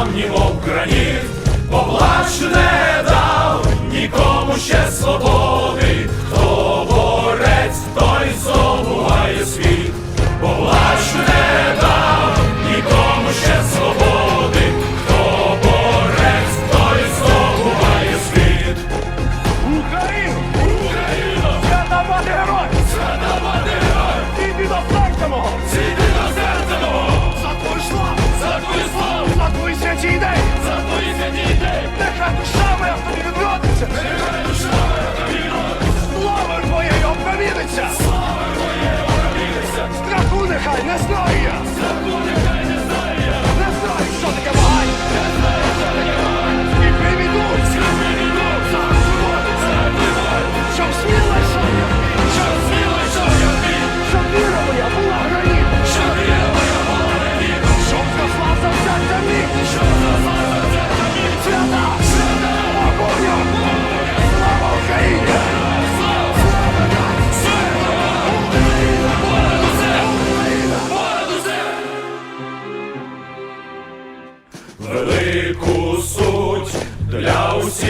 камні, мов граніт, поплачне.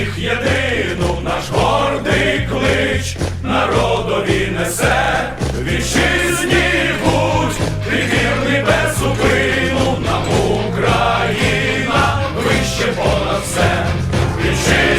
всіх єдину наш гордий клич народові несе, вітчизні будь, ти без зупину нам Україна, вище понад все. Вітчизні